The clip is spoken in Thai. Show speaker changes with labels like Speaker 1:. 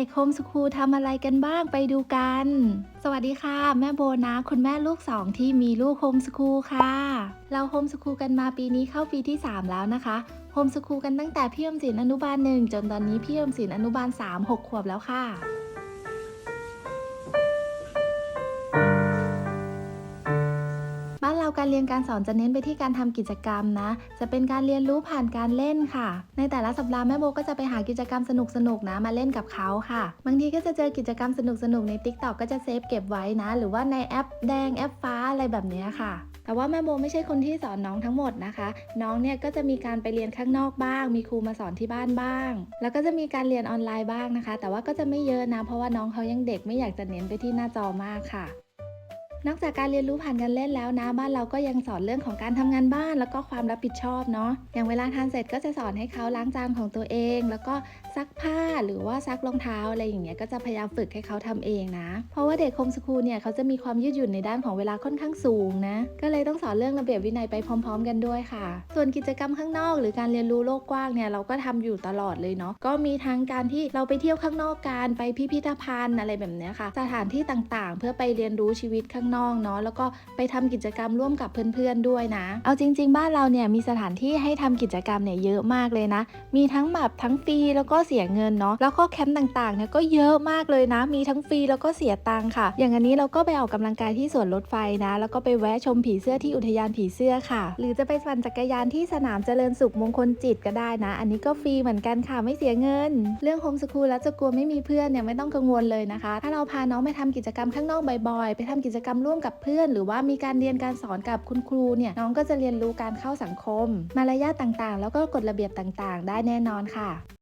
Speaker 1: ด็กๆโฮมสคูลทำอะไรกันบ้างไปดูกัน สวัสดีค่ะ แม่โบนะคุณแม่ลูกสองที่มีลูกโฮมสคูลค่ะ เราโฮมสคูลกันมาปีนี้เข้าปีที่ 3 แล้วนะคะโฮมสคูลกันตั้งแต่พี่อมสินอนุบาลหนึ่งจนตอนนี้พี่อมสินอนุบาล3 6ขวบแล้วค่ะานเราการเรียนการสอนจะเน้นไปที่การทำกิจกรรมนะ จะเป็นการเรียนรู้ผ่านการเล่นค่ะ ในแต่ละสัปดาห์แม่โบก็จะไปหากิจกรรมสนุกๆนะมาเล่นกับเขาค่ะ บางทีก็จะเจอกิจกรรมสนุกๆใน t ิ k t o k ก็จะเซฟเก็บไว้นะ หรือว่าในแอปแดงแอปฟ้าอะไรแบบนี้ค่ะแต่ว่าแม่โบไม่ใช่คนที่สอนน้องทั้งหมดนะคะ น้องเนี่ยก็จะมีการไปเรียนข้างนอกบ้าง มีครูมาสอนที่บ้านบ้าง แล้วก็จะมีการเรียนออนไลน์บ้างนะคะ แต่ว่าก็จะไม่เยอะนะ เพราะว่าน้องเขายังเด็กไม่อยากจะเน้นไปที่หน้าจอมากค่ะ นอกจากการเรียนรู้ผ่านการเล่นแล้วนะ บ้านเราก็ยังสอนเรื่องของการทำงานบ้านแล้วก็ความรับผิดชอบเนาะอย่างเวลาทานเสร็จก็จะสอนให้เขาล้างจานของตัวเอง แล้วก็ซักผ้าหรือว่าซักรองเท้าอะไรอย่างเงี้ยก็จะพยายามฝึกให้เขาทำเองนะ เพราะว่าเด็กโฮมสคูลเนี่ยเขาจะมีความยืดหยุ่นในด้านของเวลาค่อนข้างสูงนะ ก็เลยต้องสอนเรื่องระเบียบวินัยไปพร้อม ๆ กันด้วยค่ะ ส่วนกิจกรรมข้างนอก หรือการเรียนรู้โลกกว้างเนี่ยเราก็ทำอยู่ตลอดเลยเนาะก็มีทั้งการที่เราไปเที่ยวข้างนอกกันไปพิพิธภัณฑ์อะไรแบบเนี้ยค่ะ สถานที่ต่างๆ เพื่อไปเรียนรู้ชีวิตข้างนอกเนาะแล้วก็ไปทำกิจกรรมร่วมกับเพื่อนๆด้วยนะ เอาจริง ๆ บ้านเราเนี่ยมีสถานที่ให้ทำกิจกรรมเนี่ยเยอะมากเลยนะ มีทั้งแบบทั้งฟรีแล้วก็เสียเงินเนาะแล้วก็แคมป์ต่างๆเนี่ยก็เยอะมากเลยนะ มีทั้งฟรีแล้วก็เสียตังค่ะ อย่างอันนี้เราก็ไปออกกำลังกายที่สวนรถไฟนะ แล้วก็ไปแวะชมผีเสื้อที่อุทยานผีเสื้อค่ะ หรือจะไปปั่นจักรยานที่สนามเจริญสุขมงคลจิตก็ได้นะ อันนี้ก็ฟรีเหมือนกันค่ะไม่เสียเงิน เรื่องโฮมสคูลแล้วจะกลัวไม่มีเพื่อนเนี่ยไม่ต้องกังวลเลยนะคะ ถ้าเราพาน้องไปทำกิจกรรมข้างนอกบ่อยๆ ไปทำกิจกรรมร่วมกับเพื่อน หรือว่ามีการเรียนการสอนกับคุณครูเนี่ยน้องก็จะเรียนรู้การเข้าสังคม มารยาทต่างๆ แล้วก็กฎระเบียบต่างๆ ได้แน่นอนค่ะ